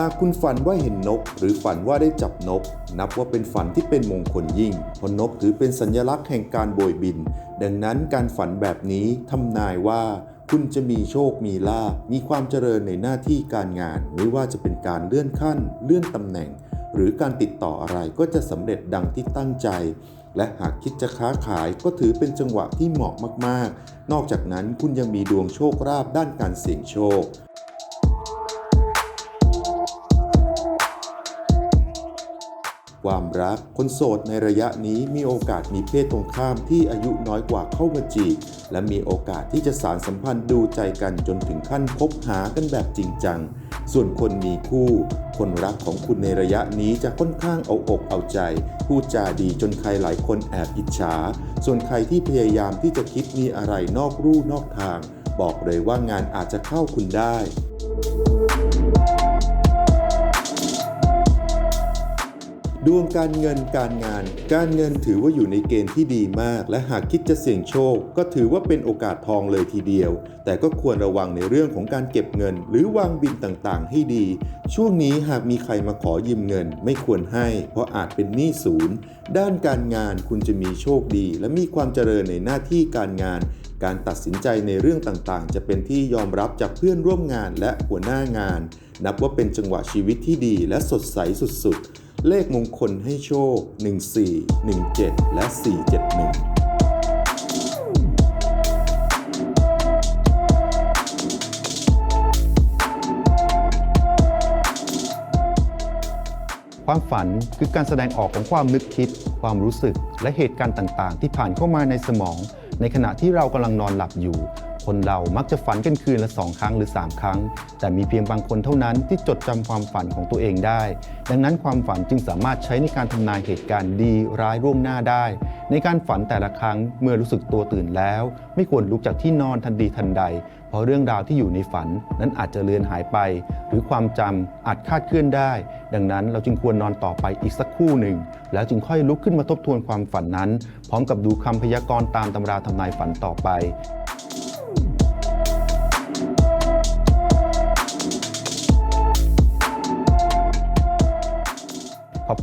หากคุณฝันว่าเห็นนก หรือฝันว่าได้จับนก นับว่าเป็นฝันที่เป็นมงคลยิ่ง เพราะนกถือเป็นสัญลักษณ์แห่งการโบยบิน ดังนั้นการฝันแบบนี้ทำนายว่าคุณจะมีโชค มีลาภมีความเจริญในหน้าที่การงาน ไม่ว่าจะเป็นการเลื่อนขั้น เลื่อนตำแหน่ง หรือการติดต่ออะไรก็จะสำเร็จดังที่ตั้งใจ และหากคิดจะค้าขายก็ถือเป็นจังหวะที่เหมาะมาก ๆ นอกจากนั้นคุณยังมีดวงโชคลาภด้านการเสี่ยงโชค ความรัก คนโสดในระยะนี้มีโอกาสมีเพศตรงข้ามที่อายุน้อยกว่าเข้ามาจีบและมีโอกาสที่จะสารสัมพันธ์ดูใจกันจนถึงขั้นคบหากันแบบจริงจัง ส่วนคนมีคู่ คนรักของคุณในระยะนี้จะค่อนข้างเอาอกเอาใจ พูดจาดีจนใครหลายคนแอบอิจฉา ส่วนใครที่พยายามที่จะคิดมีอะไรนอกรูนอกทาง บอกเลยว่างานอาจจะเข้าคุณได้ ดวงการเงินการงาน การเงินถือว่าอยู่ในเกณฑ์ที่ดีมาก และหากคิดจะเสี่ยงโชค ก็ถือว่าเป็นโอกาสทองเลยทีเดียว แต่ก็ควรระวังในเรื่องของการเก็บเงิน หรือวางบินต่างๆ ให้ดี ช่วงนี้หากมีใครมาขอยืมเงิน ไม่ควรให้ เพราะอาจเป็นหนี้ศูนย์ ด้านการงานคุณจะมีโชคดี และมีความเจริญในหน้าที่การงาน การตัดสินใจในเรื่องต่างๆ จะเป็นที่ยอมรับจากเพื่อนร่วมงานและหัวหน้างาน นับว่าเป็นจังหวะชีวิตที่ดีและสดใสสุดๆ เลขมงคลให้โชค 14 17 และ 471ความฝันคือการแสดงออกของความนึกคิด ความรู้สึก และเหตุการณ์ต่าง ๆ ที่ผ่านเข้ามาในสมอง ในขณะที่เรากำลังนอนหลับอยู่ คนเรามักจะฝันกันคืนละสองครั้งหรือ 3 ครั้ง แต่มีเพียงบางคนเท่านั้นที่จดจำความฝันของตัวเองได้ ดังนั้นความฝันจึงสามารถใช้ในการทำนายเหตุการณ์ดีร้ายร่วงหน้าได้ ในการฝันแต่ละครั้งเมื่อรู้สึกตัวตื่นแล้ว ไม่ควรลุกจากที่นอนทันทีทันใด เพราะเรื่องราวที่อยู่ในฝันนั้นอาจจะเลือนหายไป หรือความจำอาจคาดเคลื่อนได้ ดังนั้นเราจึงควรนอนต่อไปอีกสักคู่หนึ่ง แล้วจึงค่อยลุกขึ้นมาทบทวนความฝันนั้น พร้อมกับดูคำพยากรณ์ตามตำราทำนายฝันต่อไป